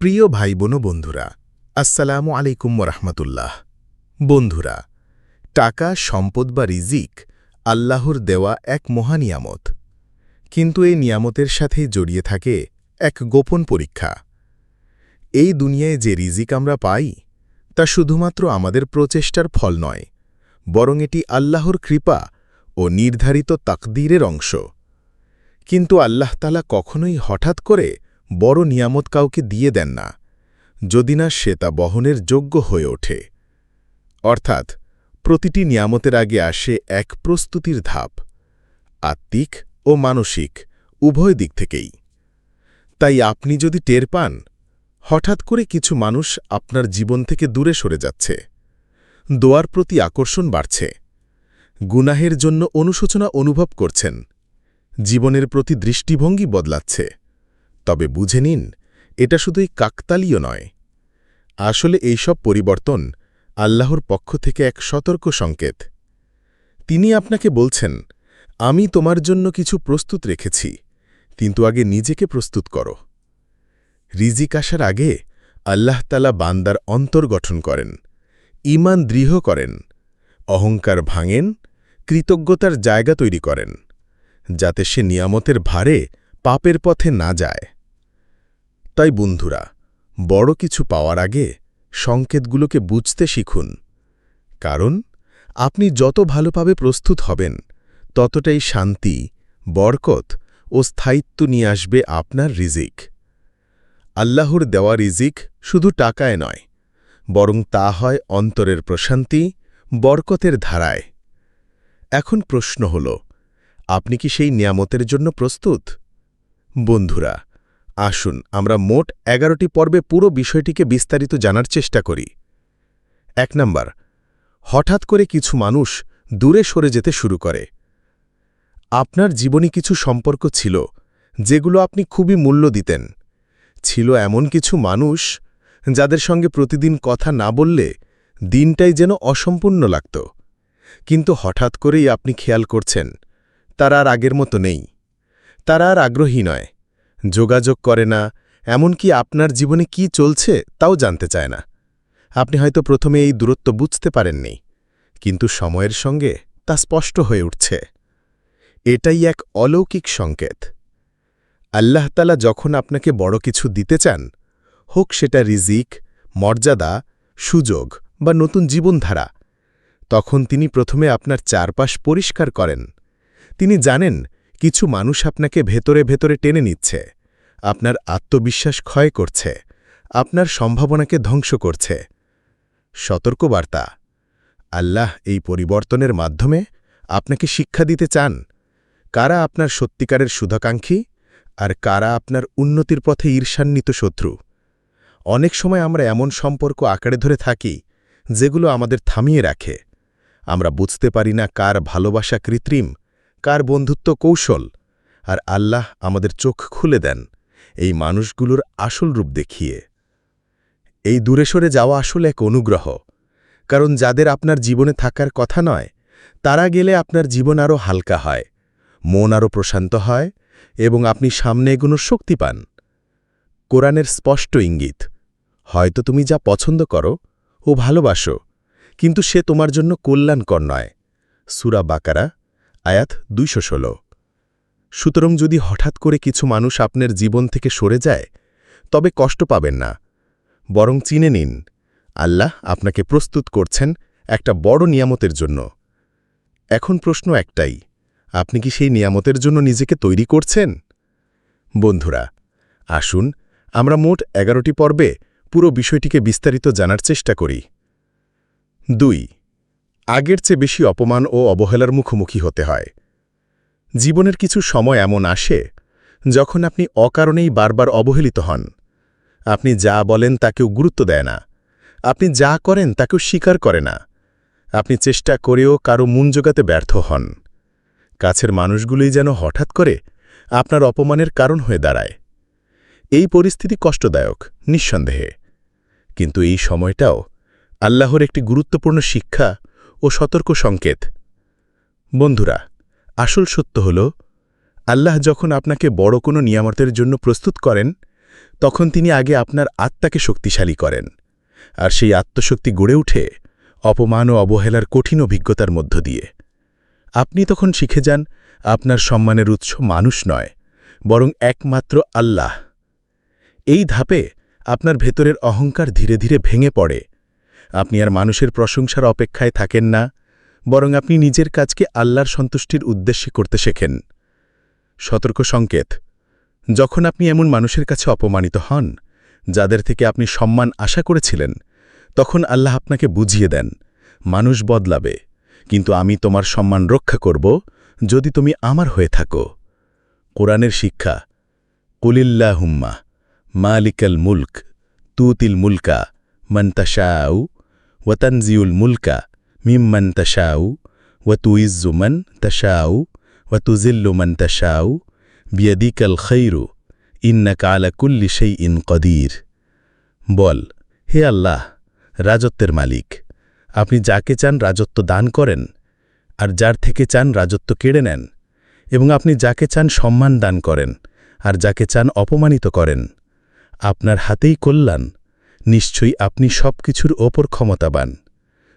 প্রিয় ভাই বোন বন্ধুরা, আসসালামু আলাইকুম রহমতুল্লাহ বন্ধুরা, টাকা, সম্পদ বা রিজিক আল্লাহর দেওয়া এক মহানিয়ামত কিন্তু এই নিয়ামতের সাথেই জড়িয়ে থাকে এক গোপন পরীক্ষা। এই দুনিয়ায় যে রিজিক আমরা পাই, তা শুধুমাত্র আমাদের প্রচেষ্টার ফল নয়, বরং এটি আল্লাহর কৃপা ও নির্ধারিত তাকদীরের অংশ। কিন্তু আল্লাহ তালা কখনোই হঠাৎ করে বড় নিয়ামত কাউকে দিয়ে দেন না, যদি না সে তা বহনের যোগ্য হয়ে ওঠে। অর্থাৎ, প্রতিটি নিয়ামতের আগে আসে এক প্রস্তুতির ধাপ, আত্মিক ও মানসিক, উভয় দিক থেকেই। তাই আপনি যদি টের পান, হঠাৎ করে কিছু মানুষ আপনার জীবন থেকে দূরে সরে যাচ্ছে। দোয়ার প্রতি আকর্ষণ বাড়ছে। গুনাহের জন্য অনুশোচনা অনুভব করছেন। জীবনের প্রতি দৃষ্টিভঙ্গি বদলাচ্ছে। তবে বুঝে নিন, এটা শুধুই কাকতালীয় নয়। আসলে এইসব পরিবর্তন আল্লাহর পক্ষ থেকে এক সতর্ক সংকেত। তিনি আপনাকে বলছেন, আমি তোমার জন্য কিছু প্রস্তুত রেখেছি, কিন্তু আগে নিজেকে প্রস্তুত করো। রিজিক আসার আগে আল্লাহ তালা বান্দার অন্তর গঠন করেন ইমান দৃঢ় করেন, অহংকার ভাঙেন, কৃতজ্ঞতার জায়গা তৈরি করেন, যাতে সে নিয়ামতের ভারে পাপের পথে না যায়। তাই বন্ধুরা, বড় কিছু পাওয়ার আগে সংকেতগুলোকে বুঝতে শিখুন। কারণ, আপনি যত ভালোভাবে প্রস্তুত হবেন, ততটাই শান্তি, বরকত ও স্থায়িত্ব নিয়ে আসবে আপনার রিজিক। আল্লাহর দেওয়া রিজিক শুধু টাকায় নয়, বরং তা হয় অন্তরের প্রশান্তি, বরকতের ধারায়। এখন প্রশ্ন হল, আপনি কি সেই নিয়ামতের জন্য প্রস্তুত? বন্ধুরা, আসুন আমরা মোট এগারোটি পর্বে পুরো বিষয়টিকে বিস্তারিত জানার চেষ্টা করি। এক নম্বর, হঠাৎ করে কিছু মানুষ দূরে সরে যেতে শুরু করে। আপনার জীবনে কিছু সম্পর্ক ছিল যেগুলো আপনি খুবই মূল্য দিতেন। ছিল এমন কিছু মানুষ যাদের সঙ্গে প্রতিদিন কথা না বললে দিনটাই যেন অসম্পূর্ণ লাগত। কিন্তু হঠাৎ করেই আপনি খেয়াল করছেন, তারা আর আগের মতো নেই। তারা আর আগ্রহী নয়। যোগাযোগ করে না, এমনকি আপনার জীবনে কি চলছে তাও জানতে চায় না। আপনি হয়তো প্রথমে এই দূরত্ব বুঝতে পারেননি, কিন্তু সময়ের সঙ্গে তা স্পষ্ট হয়ে উঠছে। এটাই এক অলৌকিক সংকেত। আল্লাহতালা যখন আপনাকে বড় কিছু দিতে চান, হোক সেটা রিজিক, মর্যাদা, সুযোগ বা নতুন জীবনধারা, তখন তিনি প্রথমে আপনার চারপাশ পরিষ্কার করেন। তিনি জানেন কিছু মানুষ আপনাকে ভেতরে ভেতরে টেনে নিচ্ছে। আপনার আত্মবিশ্বাস ক্ষয় করছে। আপনার সম্ভাবনাকে ধ্বংস করছে। সতর্কবার্তা। আল্লাহ এই পরিবর্তনের মাধ্যমে আপনাকে শিক্ষা দিতে চান। কারা আপনার সত্যিকারের সুধাকাঙ্ক্ষী আর কারা আপনার উন্নতির পথে ঈর্ষান্বিত শত্রু? অনেক সময় আমরা এমন সম্পর্ক আঁকড়ে ধরে থাকি, যেগুলো আমাদের থামিয়ে রাখে। আমরা বুঝতে পারি না কার ভালোবাসা কৃত্রিম কার বন্ধুত্ব কৌশল, আর আল্লাহ আমাদের চোখ খুলে দেন এই মানুষগুলোর আসল রূপ দেখিয়ে। এই দূরে সরে যাওয়া আসলে এক অনুগ্রহ, কারণ যাদের আপনার জীবনে থাকার কথা নয়, তারা গেলে আপনার জীবন আরও হালকা হয়, মন আরও প্রশান্ত হয়, এবং আপনি সামনে এগুনোর শক্তি পান। কোরআনের স্পষ্ট ইঙ্গিত, হয়তো তুমি যা পছন্দ করো ও ভালোবাসো, কিন্তু সে তোমার জন্য কল্যাণকর নয়। সুরা বাকারা আয়াত দুইশো ষোলো। সুতরাং যদি হঠাৎ করে কিছু মানুষ আপনার জীবন থেকে সরে যায়, তবে কষ্ট পাবেন না। বরং চিনে নিন, আল্লাহ আপনাকে প্রস্তুত করছেন একটা বড় নিয়ামতের জন্য। এখন প্রশ্ন একটাই, আপনি কি সেই নিয়ামতের জন্য নিজেকে তৈরি করছেন? বন্ধুরা, আসুন আমরা মোট এগারোটি পর্বে পুরো বিষয়টিকে বিস্তারিত জানার চেষ্টা করি। দুই আগের চেয়ে বেশি অপমান ও অবহেলার মুখোমুখি হতে হয়। জীবনের কিছু সময় এমন আসে যখন আপনি অকারণেই বারবার অবহেলিত হন। আপনি যা বলেন তাকেও গুরুত্ব দেয় না। আপনি যা করেন তাকেও স্বীকার করে না। আপনি চেষ্টা করেও কারও মন জোগাতে ব্যর্থ হন। কাছের মানুষগুলোই যেন হঠাৎ করে আপনার অপমানের কারণ হয়ে দাঁড়ায়। এই পরিস্থিতি কষ্টদায়ক, নিঃসন্দেহে। কিন্তু এই সময়টাও আল্লাহর একটি গুরুত্বপূর্ণ শিক্ষা ও সতর্ক সংকেত। বন্ধুরা, আসল সত্য হল, আল্লাহ যখন আপনাকে বড় কোনো নিয়ামতের জন্য প্রস্তুত করেন, তখন তিনি আগে আপনার আত্মাকে শক্তিশালী করেন, আর সেই আত্মশক্তি গড়ে উঠে অপমান ও অবহেলার কঠিন অভিজ্ঞতার মধ্য দিয়ে। আপনি তখন শিখে যান, আপনার সম্মানের উৎস মানুষ নয়, বরং একমাত্র আল্লাহ। এই ধাপে আপনার ভেতরের অহংকার ধীরে ধীরে ভেঙে পড়ে আপনি আর মানুষের প্রশংসার অপেক্ষায় থাকেন না, বরং আপনি নিজের কাজকে আল্লাহর সন্তুষ্টির উদ্দেশ্যে করতে শেখেন। সতর্ক সংকেত, যখন আপনি এমন মানুষের কাছে অপমানিত হন, যাদের থেকে আপনি সম্মান আশা করেছিলেন, তখন আল্লাহ আপনাকে বুঝিয়ে দেন, মানুষ বদলাবে, কিন্তু আমি তোমার সম্মান রক্ষা করব যদি তুমি আমার হয়ে থাকো। কোরআনের শিক্ষা, কুলিল্লাহুম্মা, মালিকাল মুলক, তুতিল মুলকা মন্তাশাউ ওয়াতানজিউল মুলকা মিম্মন তশাউ ওয়াতুইজ্জু মন তশাউ ওয়াতুজিল্লু মন তশাউ বিয়দিকাল খৈরু ইন্নাকা আলা কুল্লি সেই ইন কদির বল, হে আল্লাহ, রাজত্বের মালিক, আপনি যাকে চান রাজত্ব দান করেন, আর যার থেকে চান রাজত্ব কেড়ে নেন, এবং আপনি যাকে চান সম্মান দান করেন, আর যাকে চান অপমানিত করেন, আপনার হাতেই কল্যাণ নিশ্চয়ই আপনি সব কিছুর ওপর ক্ষমতাবান।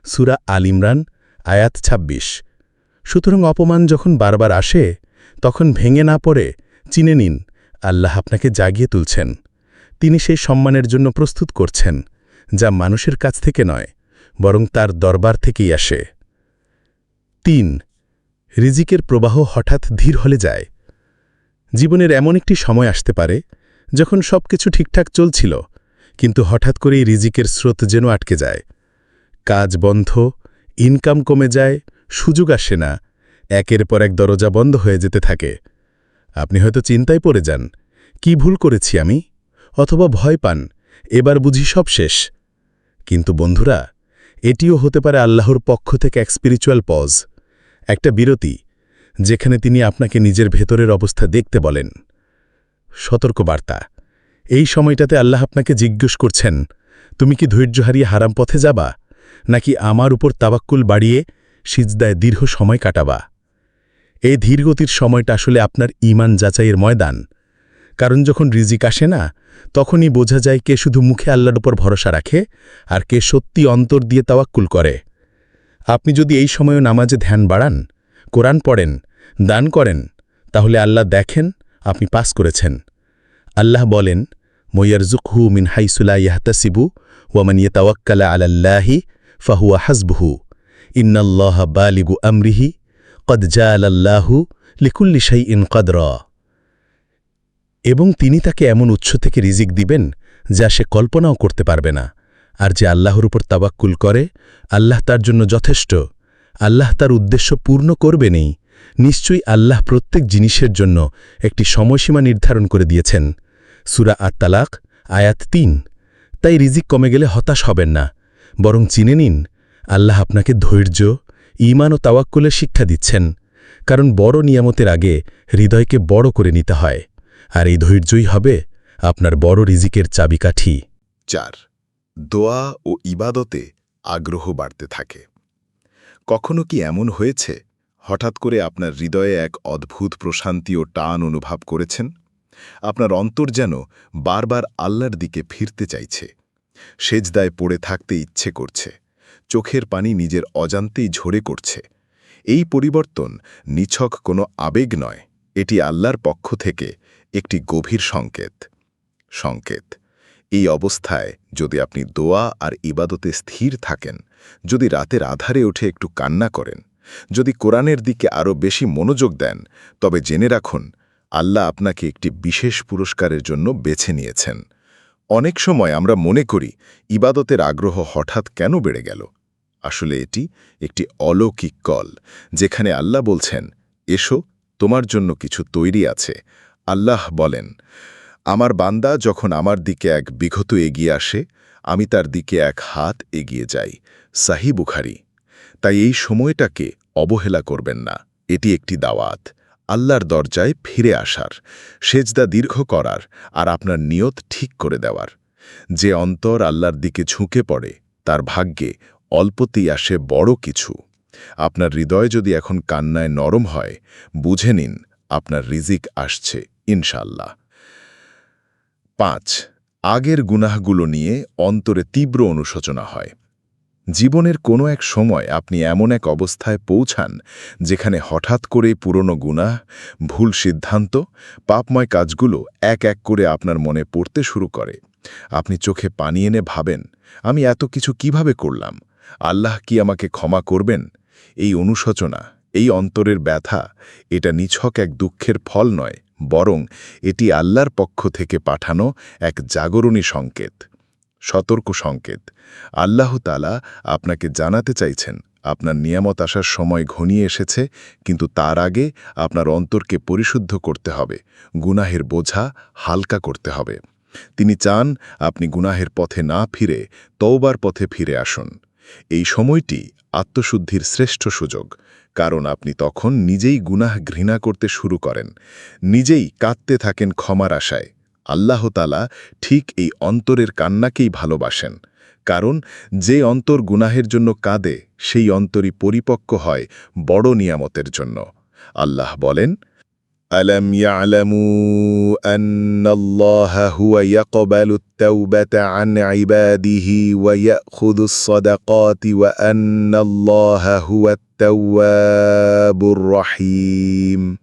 সুরা আল ইমরান, আয়াত ২৬ সুতরাং অপমান যখন বারবার আসে, তখন ভেঙে না পড়ে চিনে নিন, আল্লাহ আপনাকে জাগিয়ে তুলছেন। তিনি সেই সম্মানের জন্য প্রস্তুত করছেন, যা মানুষের কাছ থেকে নয়, বরং তার দরবার থেকেই আসে। তিন, রিজিকের প্রবাহ হঠাৎ ধীর হলে যায়। জীবনের এমন একটি সময় আসতে পারে, যখন সব কিছু ঠিকঠাক চলছিল কিন্তু হঠাৎ করেই রিজিকের স্রোত যেন আটকে যায়। কাজ বন্ধ, ইনকাম কমে যায়, সুযোগ আসে না, একের পর এক দরজা বন্ধ হয়ে যেতে থাকে। আপনি হয়তো চিন্তায় পড়ে যান, কি ভুল করেছি আমি? অথবা ভয় পান, এবার বুঝি সব শেষ। কিন্তু বন্ধুরা, এটিও হতে পারে আল্লাহর পক্ষ থেকে এক স্পিরিচুয়াল পজ একটা বিরতি, যেখানে তিনি আপনাকে নিজের ভেতরের অবস্থা দেখতে বলেন। সতর্কবার্তা। এই সময়টাতে আল্লাহ আপনাকে জিজ্ঞেস করছেন, তুমি কি ধৈর্য হারিয়ে হারাম পথে যাবা? নাকি আমার উপর তাবাক্কুল বাড়িয়ে সিজদায় দীর্ঘ সময় কাটাবা? এই ধীরগতির সময়টা আসলে আপনার ইমান যাচাইয়ের ময়দান। কারণ যখন রিজিক আসে না, তখনই বোঝা যায় কে শুধু মুখে আল্লাহর উপর ভরসা রাখে আর কে সত্যি অন্তর দিয়ে তাওয়াক্কুল করে। আপনি যদি এই সময়ও নামাজে ধ্যান বাড়ান, কোরআন পড়েন, দান করেন, তাহলে আল্লাহ দেখেন আপনি পাস করেছেন। আল্লাহ বলেন মৈয়ার মৈয়ারজুকহু মিন হাইসুলা ইয়াহতাসিবু ওয়ামান ইয়েতাওয়াক্কালা আলাল্লাহি ফাহুয়া হাসবহু। ইন্নাল্লাহ বালিগু আমরিহি, কদ জালাল্লাহু লিকুল্লি শাই ইন কদর। এবং তিনি তাকে এমন উৎস থেকে রিজিক দিবেন, যা সে কল্পনাও করতে পারবে না। আর যে আল্লাহর উপর তাবাক্কুল করে, আল্লাহ তার জন্য যথেষ্ট। আল্লাহ তার উদ্দেশ্য পূর্ণ করবেনই। নিশ্চয়ই আল্লাহ প্রত্যেক জিনিসের জন্য একটি সময়সীমা নির্ধারণ করে দিয়েছেন। সুরা আত্মালাক আয়াত তিন। তাই রিজিক কমে গেলে হতাশ হবেন না। বরং চিনে নিন, আল্লাহ আপনাকে ধৈর্য ইমান ও তাওয়াক্কুলের শিক্ষা দিচ্ছেন। কারণ বড় নিয়ামতের আগে হৃদয়কে বড় করে নিতে হয়। আর এই ধৈর্যই হবে আপনার বড় রিজিকের চাবিকাঠি। চার, দোয়া ও ইবাদতে আগ্রহ বাড়তে থাকে। কখনো কি এমন হয়েছে, হঠাৎ করে আপনার হৃদয়ে এক অদ্ভুত প্রশান্তি ও টান অনুভব করেছেন? আপনার অন্তর যেন বারবার আল্লাহর দিকে ফিরতে চাইছে। সেজদায় পড়ে থাকতে ইচ্ছে করছে। চোখের পানি নিজের অজান্তেই ঝরে করছে। এই পরিবর্তন নিছক কোনো আবেগ নয়, এটি আল্লাহর পক্ষ থেকে একটি গভীর সংকেত। সংকেত। এই অবস্থায় যদি আপনি দোয়া আর ইবাদতে স্থির থাকেন, যদি রাতের আধারে উঠে একটু কান্না করেন, যদি কোরআনের দিকে আরও বেশি মনোযোগ দেন, তবে জেনে রাখুন আল্লাহ আপনাকে একটি বিশেষ পুরস্কারের জন্য বেছে নিয়েছেন। অনেক সময় আমরা মনে করি, ইবাদতের আগ্রহ হঠাৎ কেন বেড়ে গেল? আসলে এটি একটি অলৌকিক কল, যেখানে আল্লাহ বলছেন, এসো, তোমার জন্য কিছু তৈরি আছে। আল্লাহ বলেন, আমার বান্দা যখন আমার দিকে এক বিঘত এগিয়ে আসে, আমি তার দিকে এক হাত এগিয়ে যাই। সাহি বুখারি। তাই এই সময়টাকে অবহেলা করবেন না, এটি একটি দাওয়াত। আল্লাহর দরজায় ফিরে আসার, সেজদা দীর্ঘ করার আর আপনার নিয়ত ঠিক করে দেওয়ার। যে অন্তর আল্লাহর দিকে ঝুঁকে পড়ে, তার ভাগ্যে অল্পতেই আসে বড় কিছু। আপনার হৃদয় যদি এখন কান্নায় নরম হয়, বুঝে নিন আপনার রিজিক আসছে ইনশাল্লাহ পাঁচ, আগের গুনাহগুলো নিয়ে অন্তরে তীব্র অনুশোচনা হয়। জীবনের কোনো এক সময় আপনি এমন এক অবস্থায় পৌঁছান, যেখানে হঠাৎ করে পুরনো গুনাহ, ভুল সিদ্ধান্ত, পাপময় কাজগুলো এক এক করে আপনার মনে পড়তে শুরু করে। আপনি চোখে পানি এনে ভাবেন, আমি এত কিছু কীভাবে করলাম? আল্লাহ কি আমাকে ক্ষমা করবেন? এই অনুশোচনা, এই অন্তরের ব্যথা, এটা নিছক এক দুঃখের ফল নয়, বরং এটি আল্লাহর পক্ষ থেকে পাঠানো এক জাগরণী সংকেত। সতর্ক সংকেত। আল্লাহ তালা আপনাকে জানাতে চাইছেন, আপনার নিয়ামত আসার সময় ঘনিয়ে এসেছে, কিন্তু তার আগে আপনার অন্তরকে পরিশুদ্ধ করতে হবে, গুনাহের বোঝা হালকা করতে হবে। তিনি চান আপনি গুনাহের পথে না ফিরে, তওবার পথে ফিরে আসুন। এই সময়টি আত্মশুদ্ধির শ্রেষ্ঠ সুযোগ, কারণ আপনি তখন নিজেই গুনাহ ঘৃণা করতে শুরু করেন, নিজেই কাঁদতে থাকেন ক্ষমার আশায়। আল্লাহতালা ঠিক এই অন্তরের কান্নাকেই ভালোবাসেন কারণ যে অন্তর গুনাহের জন্য কাঁদে সেই অন্তরই পরিপক্ক হয় বড় নিয়ামতের জন্য আল্লাহ বলেন ألم يعلموا أن الله هو يقبل التوبة عن عباده ويأخذ الصدقات وأن الله هو التواب الرحيم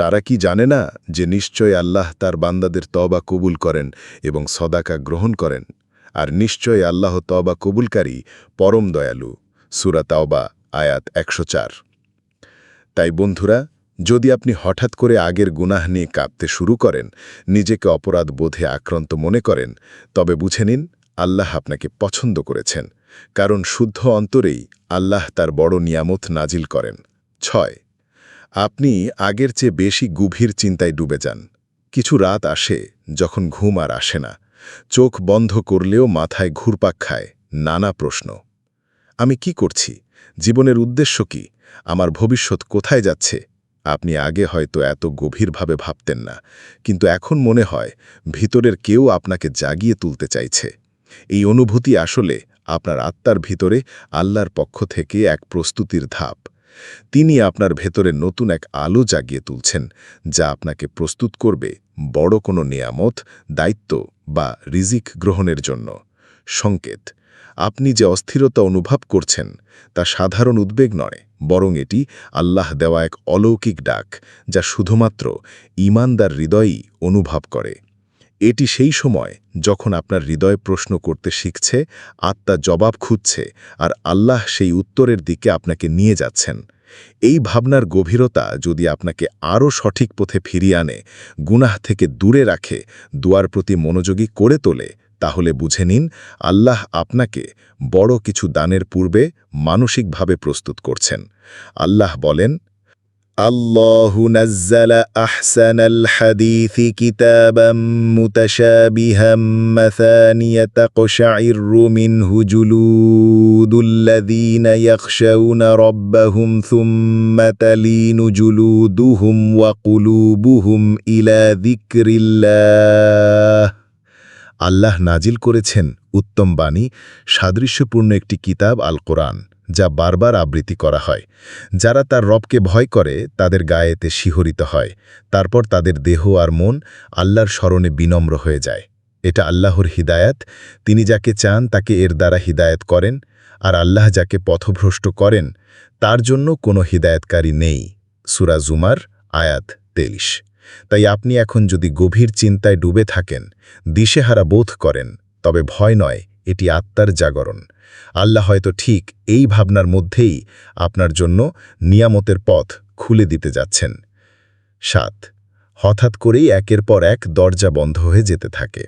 তারা কি জানে না যে নিশ্চয় আল্লাহ তার বান্দাদের তবা কবুল করেন এবং সদাকা গ্রহণ করেন? আর নিশ্চয় আল্লাহ তবা কবুলকারী পরম দয়ালু। সুরা তাওবা, আয়াত একশো চার। তাই বন্ধুরা, যদি আপনি হঠাৎ করে আগের গুনাহ নিয়ে কাঁপতে শুরু করেন, নিজেকে অপরাধ বোধে আক্রান্ত মনে করেন, তবে বুঝে নিন, আল্লাহ আপনাকে পছন্দ করেছেন। কারণ শুদ্ধ অন্তরেই আল্লাহ তার বড় নিয়ামত নাজিল করেন। ছয় আপনি আগের চেয়ে বেশি গভীর চিন্তায় ডুবে যান। কিছু রাত আসে যখন ঘুম আর আসে না। চোখ বন্ধ করলেও মাথায় ঘুরপাক খায় নানা প্রশ্ন। আমি কি করছি? জীবনের উদ্দেশ্য কি? আমার ভবিষ্যৎ কোথায় যাচ্ছে? আপনি আগে হয়তো এত গভীরভাবে ভাবতেন না, কিন্তু এখন মনে হয় ভিতরের কেউ আপনাকে জাগিয়ে তুলতে চাইছে। এই অনুভূতি আসলে আপনার আত্মার ভিতরে আল্লাহর পক্ষ থেকে এক প্রস্তুতির ধাপ। তিনি আপনার ভেতরে নতুন এক আলো জাগিয়ে তুলছেন, যা আপনাকে প্রস্তুত করবে বড় কোনো নিয়ামত, দায়িত্ব বা রিজিক গ্রহণের জন্য। সংকেত, আপনি যে অস্থিরতা অনুভব করছেন তা সাধারণ উদ্বেগ নয়, বরং এটি আল্লাহ দেওয়া এক অলৌকিক ডাক, যা শুধুমাত্র ইমানদার হৃদয়ই অনুভব করে। এটি সেই সময় যখন আপনার হৃদয় প্রশ্ন করতে শিখছে, আত্মা জবাব খুঁজছে আর আল্লাহ সেই উত্তরের দিকে আপনাকে নিয়ে যাচ্ছেন। এই ভাবনার গভীরতা যদি আপনাকে আরও সঠিক পথে ফিরিয়ে আনে, গুনাহ থেকে দূরে রাখে, দুয়ার প্রতি মনোযোগী করে তোলে, তাহলে বুঝে নিন আল্লাহ আপনাকে বড় কিছু দানের পূর্বে মানসিকভাবে প্রস্তুত করছেন। আল্লাহ বলেন الله نزل أحسن الحديث كتابا متشابها مثانية تقشعر منه جلود الذين يخشون ربهم ثم تلين جلودهم وقلوبهم إلى ذكر الله আল্লাহ নাজিল করেছেন উত্তম বাণী সাদৃশ্যপূর্ণ একটি কিতাব আল কোরআন যা বারবার আবৃত্তি করা হয়। যারা তার রবকে ভয় করে, তাদের গায়েতে শিহরিত হয়। তারপর তাদের দেহ আর মন আল্লাহর স্মরণে বিনম্র হয়ে যায়। এটা আল্লাহর হিদায়াত। তিনি যাকে চান, তাকে এর দ্বারা হিদায়াত করেন। আর আল্লাহ যাকে পথভ্রষ্ট করেন, তার জন্য কোনো হিদায়তকারী নেই। সুরা জুমার আয়াত তেলিশ তাই আপনি এখন যদি গভীর চিন্তায় ডুবে থাকেন, দিশেহারা বোধ করেন, তবে ভয় নয় এটি আত্মার জাগরণ। আল্লাহ হয়তো ঠিক এই ভাবনার মধ্যেই আপনার জন্য নিয়ামতের পথ খুলে দিতে যাচ্ছেন। সাত, হঠাৎ করেই একের পর এক দরজা বন্ধ হয়ে যেতে থাকে।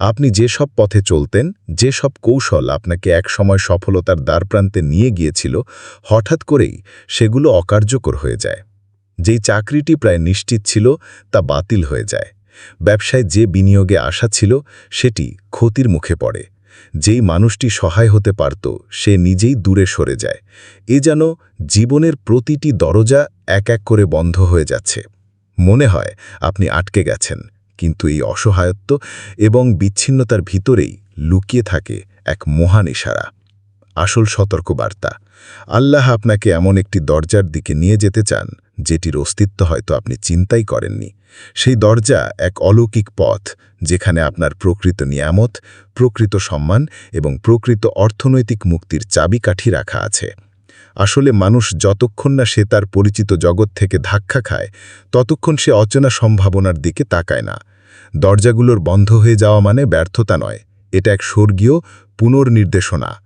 আপনি যেসব পথে চলতেন যেসব কৌশল আপনাকে এক সময় সফলতার দ্বারপ্রান্তে নিয়ে গিয়েছিল, হঠাৎ করেই সেগুলো অকার্যকর হয়ে যায়। যেই চাকরিটি প্রায় নিশ্চিত ছিল, তা বাতিল হয়ে যায়। ব্যবসায় যে বিনিয়োগে আশা ছিল, সেটি ক্ষতির মুখে পড়ে। যেই মানুষটি সহায় হতে পারত, সে নিজেই দূরে সরে যায়। এ যেন জীবনের প্রতিটি দরজা এক এক করে বন্ধ হয়ে যাচ্ছে। মনে হয় আপনি আটকে গেছেন, কিন্তু এই অসহায়ত্ব এবং বিচ্ছিন্নতার ভিতরেই লুকিয়ে থাকে এক মহান ইশারা। আসল সতর্কবার্তা। আল্লাহ আপনাকে এমন একটি দরজার দিকে নিয়ে যেতে চান যেটির অস্তিত্ব হয়তো আপনি চিন্তাই করেননি। সেই দরজা এক অলৌকিক পথ, যেখানে আপনার প্রকৃত নিয়ামত, প্রকৃত সম্মান এবং প্রকৃত অর্থনৈতিক মুক্তির চাবিকাঠি রাখা আছে। আসলে মানুষ যতক্ষণ না সে তার পরিচিত জগৎ থেকে ধাক্কা খায়, ততক্ষণ সে অচেনা সম্ভাবনার দিকে তাকায় না। দরজাগুলোর বন্ধ হয়ে যাওয়া মানে ব্যর্থতা নয়, এটা এক স্বর্গীয় পুনর্নির্দেশনা।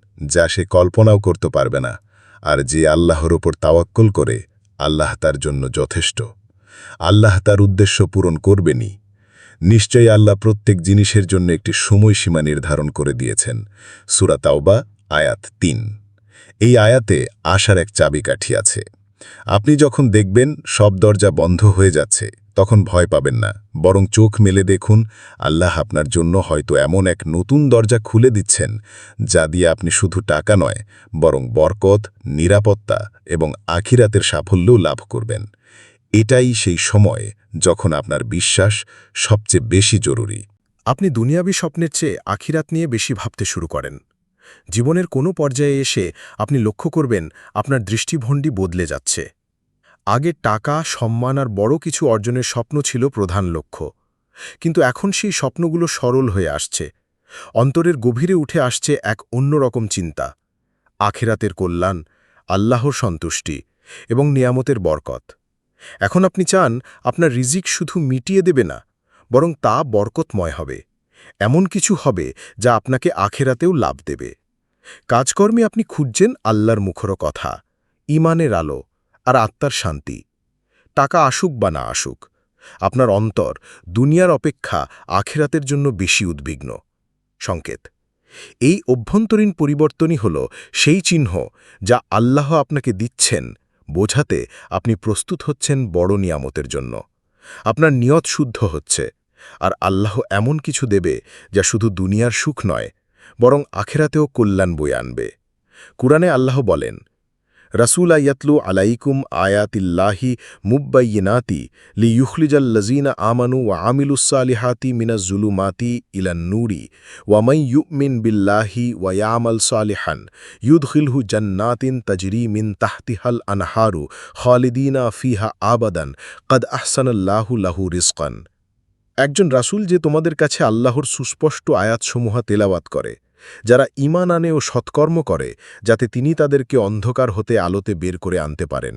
যা সে কল্পনাও করতে পারবে না, আর যে আল্লাহর ওপর তাওয়াক্কল করে, আল্লাহ তার জন্য যথেষ্ট। আল্লাহ তার উদ্দেশ্য পূরণ করবেনই। নিশ্চয়ই আল্লাহ প্রত্যেক জিনিসের জন্য একটি সময়সীমা নির্ধারণ করে দিয়েছেন। সুরা তাওবা, আয়াত তিন। এই আয়াতে আশার এক চাবিকাঠি আছে। আপনি যখন দেখবেন সব দরজা বন্ধ হয়ে যাচ্ছে তখন ভয় পাবেন না। বরং চোখ মেলে দেখুন, আল্লাহ আপনার জন্য হয়তো এমন এক নতুন দরজা খুলে দিচ্ছেন, যা দিয়ে আপনি শুধু টাকা নয়, বরং বরকত, নিরাপত্তা এবং আখিরাতের সাফল্যও লাভ করবেন। এটাই সেই সময় যখন আপনার বিশ্বাস সবচেয়ে বেশি জরুরি। আপনি দুনিয়াবী স্বপ্নের চেয়ে আখিরাত নিয়ে বেশি ভাবতে শুরু করেন। জীবনের কোনো পর্যায়ে এসে আপনি লক্ষ্য করবেন, আপনার দৃষ্টিভঙ্গি বদলে যাচ্ছে। আগে টাকা, সম্মান আর বড় কিছু অর্জনের স্বপ্ন ছিল প্রধান লক্ষ্য। কিন্তু এখন সেই স্বপ্নগুলো সরল হয়ে আসছে। অন্তরের গভীরে উঠে আসছে এক অন্যরকম চিন্তা। আখেরাতের কল্যাণ, আল্লাহর সন্তুষ্টি এবং নিয়ামতের বরকত। এখন আপনি চান, আপনার রিজিক শুধু মিটিয়ে দেবে না, বরং তা বরকতময় হবে। এমন কিছু হবে যা আপনাকে আখেরাতেও লাভ দেবে। কাজকর্মে আপনি খুঁজছেন আল্লাহর মুখর কথা, ইমানের আলো। আর আত্মার শান্তি। টাকা আসুক বা না আসুক, আপনার অন্তর দুনিয়ার অপেক্ষা আখেরাতের জন্য বেশি উদ্বিগ্ন। সংকেত, এই অভ্যন্তরীণ পরিবর্তনই হল সেই চিহ্ন যা আল্লাহ আপনাকে দিচ্ছেন বোঝাতে আপনি প্রস্তুত হচ্ছেন বড় নিয়ামতের জন্য। আপনার নিয়ত শুদ্ধ হচ্ছে আর আল্লাহ এমন কিছু দেবে যা শুধু দুনিয়ার সুখ নয়, বরং আখেরাতেও কল্যাণ বয়ে আনবে। কুরআনে আল্লাহ বলেন রাসুলা ইয়াতলু আলাইকুম আয়াতিল্লাহি মুব্বাইয়িনাতি লি ইউখলিজাল্লাজিনা আমানু ওয়া আমিলুসালিহাতি মিনাজ জুলুমাতি ইলান নুরি ওয়ামাই ইউমিন বিল্লাহি ওয়া ইয়ামাল সালিহান ইউদখিলহু জান্নাতিন তাজরি মিন তাহতিহাল আনহারু খালিদিনা ফিহা আবাদান কদ আহসানাল্লাহু লাহু রিজকান একজন রাসূল যে তোমাদের কাছে আল্লাহর সুস্পষ্ট আয়াতসমূহ তেলাওয়াত করে যারা ইমান আনে ও সৎকর্ম করে, যাতে তিনি তাদেরকে অন্ধকার হতে আলোতে বের করে আনতে পারেন।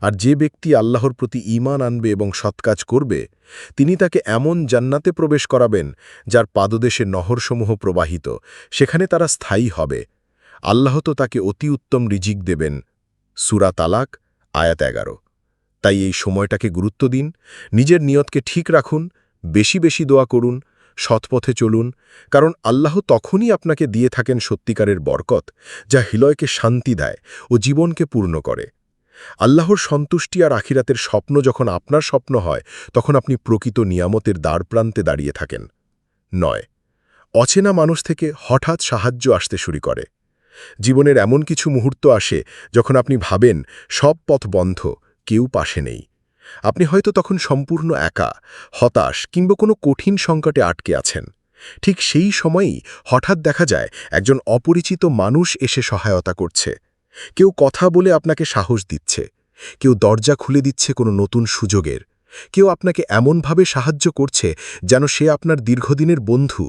আর যে ব্যক্তি আল্লাহর প্রতি ইমান আনবে এবং সৎকাজ করবে, তিনি তাকে এমন জান্নাতে প্রবেশ করাবেন, যার পাদদেশে নহরসমূহ প্রবাহিত, সেখানে তারা স্থায়ী হবে। আল্লাহ তো তাকে অতি উত্তম রিজিক দেবেন। সুরা তালাক, আয়াত এগারো। তাই এই সময়টাকে গুরুত্ব দিন, নিজের নিয়তকে ঠিক রাখুন, বেশি বেশি দোয়া করুন সৎপথে চলুন, কারণ আল্লাহ তখনই আপনাকে দিয়ে থাকেন সত্যিকারের বরকত, যা হৃদয়কে শান্তি দেয় ও জীবনকে পূর্ণ করে। আল্লাহর সন্তুষ্টি আর আখিরাতের স্বপ্ন যখন আপনার স্বপ্ন হয়, তখন আপনি প্রকৃত নিয়ামতের দ্বারপ্রান্তে দাঁড়িয়ে থাকেন। নয়, অচেনা মানুষ থেকে হঠাৎ সাহায্য আসতে শুরু করে। জীবনের এমন কিছু মুহূর্ত আসে যখন আপনি ভাবেন, সব পথ বন্ধ, কেউ পাশে নেই। আপনি হয়তো তখন সম্পূর্ণ একা, হতাশ কিংবা কোনো কঠিন সংকটে আটকে আছেন। ঠিক সেই সময়ই হঠাৎ দেখা যায় একজন অপরিচিত মানুষ এসে সহায়তা করছে। কেউ কথা বলে আপনাকে সাহস দিচ্ছে। কেউ দরজা খুলে দিচ্ছে কোনো নতুন সুযোগের। কেউ আপনাকে এমনভাবে সাহায্য করছে যেন সে আপনার দীর্ঘদিনের বন্ধু।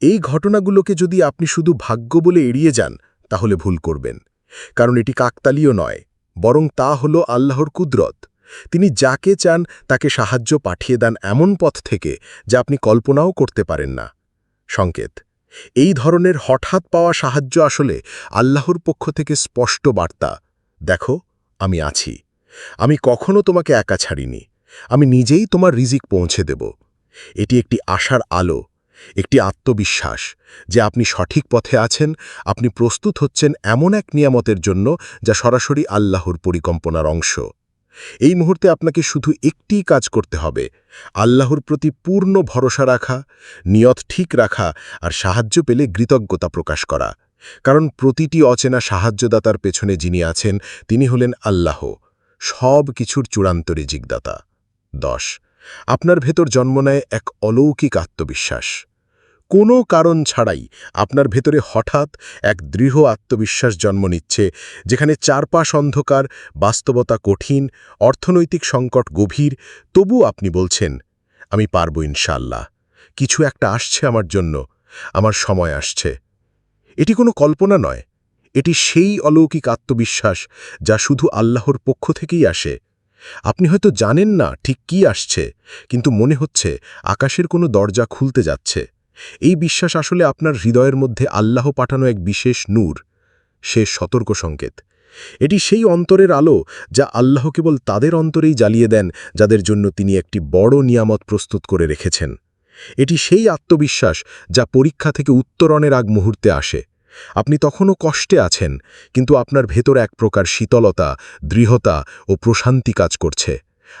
এই ঘটনাগুলোকে যদি আপনি শুধু ভাগ্য বলে এড়িয়ে যান, তাহলে ভুল করবেন। কারণ এটি কাকতালীয় নয়, বরং তা হল আল্লাহর কুদরত। তিনি যাকে চান তাকে সাহায্য পাঠিয়ে দেন এমন পথ থেকে যা আপনি কল্পনাও করতে পারেন না। সংকেত, এই ধরনের হঠাৎ পাওয়া সাহায্য আসলে আল্লাহর পক্ষ থেকে স্পষ্ট বার্তা, দেখো, আমি আছি। আমি কখনো তোমাকে একা ছাড়িনি। আমি নিজেই তোমার রিজিক পৌঁছে দেব। এটি একটি আশার আলো, একটি আত্মবিশ্বাস যে আপনি সঠিক পথে আছেন, আপনি প্রস্তুত হচ্ছেন এমন এক নিয়ামতের জন্য যা সরাসরি আল্লাহর পরিকল্পনার অংশ। এই মুহূর্তে আপনাকে শুধু একটিই কাজ করতে হবে, আল্লাহর প্রতি পূর্ণ ভরসা রাখা, নিয়ত ঠিক রাখা আর সাহায্য পেলে কৃতজ্ঞতা প্রকাশ করা। কারণ প্রতিটি অচেনা সাহায্যদাতার পেছনে যিনি আছেন, তিনি হলেন আল্লাহ, সব কিছুর চূড়ান্ত রিজিকদাতা। দশ, আপনার ভেতর জন্ম নেয় এক অলৌকিক আত্মবিশ্বাস। কোনো কারণ ছাড়াই আপনার ভেতরে হঠাৎ এক দৃঢ় আত্মবিশ্বাস জন্ম নিচ্ছে, যেখানে চারপাশ অন্ধকার, বাস্তবতা কঠিন, অর্থনৈতিক সংকট গভীর। তবু আপনি বলছেন, আমি পারব ইনশাল্লাহ কিছু একটা আসছে আমার জন্য, আমার সময় আসছে। এটি কোনো কল্পনা নয়, এটি সেই অলৌকিক আত্মবিশ্বাস যা শুধু আল্লাহর পক্ষ থেকেই আসে। আপনি হয়তো জানেন না ঠিক কি আসছে, কিন্তু মনে হচ্ছে আকাশের কোনো দরজা খুলতে যাচ্ছে। এই বিশ্বাস আসলে আপনার হৃদয়ের মধ্যে আল্লাহ পাঠানো এক বিশেষ নূর, সে সতর্ক সংকেত। এটি সেই অন্তরের আলো যা আল্লাহ কেবল তাদের অন্তরেই জ্বালিয়ে দেন, যাদের জন্য তিনি একটি বড় নিয়ামত প্রস্তুত করে রেখেছেন। এটি সেই আত্মবিশ্বাস যা পরীক্ষা থেকে উত্তরণের আগ মুহূর্তে আসে। আপনি তখনও কষ্টে আছেন, কিন্তু আপনার ভেতর এক প্রকার শীতলতা, দৃঢ়তা ও প্রশান্তি কাজ করছে।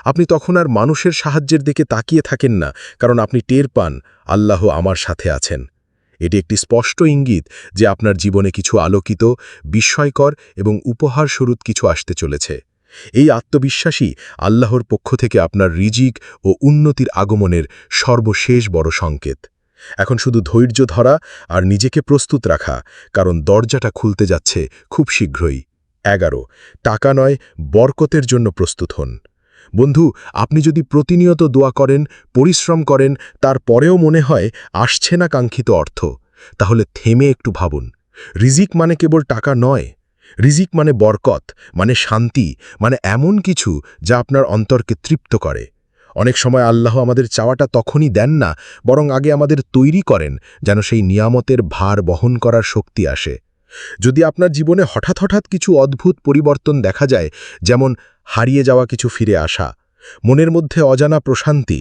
আপনি তখন আর মানুষের সাহায্যের দিকে তাকিয়ে থাকেন না, কারণ আপনি টের পান আল্লাহ আমার সাথে আছেন। এটি একটি স্পষ্ট ইঙ্গিত যে আপনার জীবনে কিছু আলোকিত, বিস্ময়কর এবং উপহারস্বরূপ কিছু আসতে চলেছে। এই আত্মবিশ্বাসী আল্লাহর পক্ষ থেকে আপনার রিজিক ও উন্নতির আগমনের সর্বশেষ বড় সংকেত। এখন শুধু ধৈর্য ধরা আর নিজেকে প্রস্তুত রাখা, কারণ দরজাটা খুলতে যাচ্ছে খুব শীঘ্রই। এগারো, টাকা নয়, বরকতের জন্য প্রস্তুত হন। বন্ধু, আপনি যদি প্রতিনিয়ত দোয়া করেন, পরিশ্রম করেন তারপরেও মনে হয় আসছে না কাঙ্ক্ষিত অর্থ। তাহলে থেমে একটু ভাবুন। রিজিক মানে কেবল টাকা নয়। রিজিক মানে বরকত মানে শান্তি মানে এমন কিছু যা আপনার অন্তরকে তৃপ্ত করে। অনেক সময় আল্লাহ আমাদের চাওয়াটা তখনই দেন না, বরং আগে আমাদের তৈরি করেন, যেন সেই নিয়ামতের ভার বহন করার শক্তি আসে। যদি আপনার জীবনে হঠাৎ হঠাৎ কিছু অদ্ভুত পরিবর্তন দেখা যায়, যেমন হারিয়ে যাওয়া কিছু ফিরে আসা, মনের মধ্যে অজানা প্রশান্তি,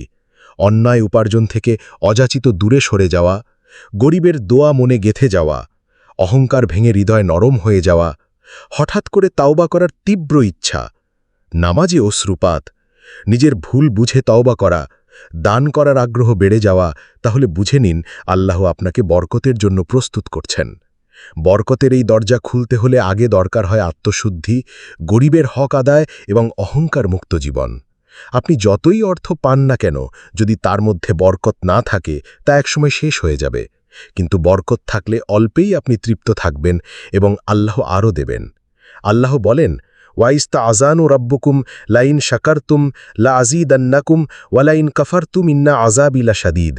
অন্যায় উপার্জন থেকে অযাচিত দূরে সরে যাওয়া, গরিবের দোয়া মনে গেথে যাওয়া, অহংকার ভেঙে হৃদয় নরম হয়ে যাওয়া, হঠাৎ করে তাওবা করার তীব্র ইচ্ছা, নামাজে অশ্রুপাত, নিজের ভুল বুঝে তাওবা করা, দান করার আগ্রহ বেড়ে যাওয়া, তাহলে বুঝে নিন আল্লাহ আপনাকে বরকতের জন্য প্রস্তুত করছেন। বরকতের এই দরজা খুলতে হলে আগে দরকার হয় আত্মশুদ্ধি, গরিবের হক আদায় এবং অহংকার মুক্ত জীবন। আপনি যতই অর্থ পান না কেন, যদি তার মধ্যে বরকত না থাকে, তা একসময় শেষ হয়ে যাবে। কিন্তু বরকত থাকলে অল্পেই আপনি তৃপ্ত থাকবেন এবং আল্লাহ আরও দেবেন। আল্লাহ বলেন, ওয়াইস্তা আজানু রব্বুকুম, লাইন শাকারতুম, লা আজিদান্নাকুম ওয়ালাইন কাফারতুম, ইন্না আজাবিলা শাদিদ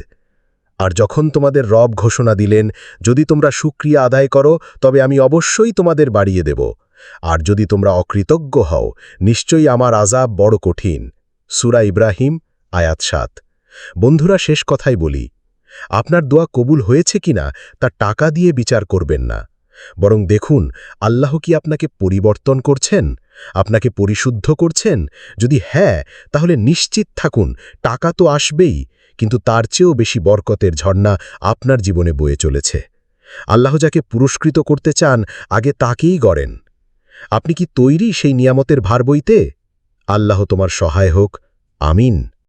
আর যখন তোমাদের রব ঘোষণা দিলেন, যদি তোমরা সুক্রিয়া আদায় করো, তবে আমি অবশ্যই তোমাদের বাড়িয়ে দেব। আর যদি তোমরা অকৃতজ্ঞ হও, নিশ্চয়ই আমার আজাব বড় কঠিন। সুরা ইব্রাহিম, আয়াত সাত। বন্ধুরা, শেষ কথাই বলি। আপনার দোয়া কবুল হয়েছে কিনা, তা টাকা দিয়ে বিচার করবেন না। বরং দেখুন, আল্লাহ কি আপনাকে পরিবর্তন করছেন? আপনাকে পরিশুদ্ধ করছেন? যদি হ্যাঁ তাহলে নিশ্চিত থাকুন, টাকা তো আসবেই। কিন্তু তার চেয়েও বেশি বরকতের ঝর্ণা আপনার জীবনে বয়ে চলেছে। আল্লাহ যাকে পুরস্কৃত করতে চান, আগে তাকেই গড়েন। আপনি কি তৈরি সেই নিয়ামতের ভার বইতে? আল্লাহ তোমার সহায় হোক। আমিন।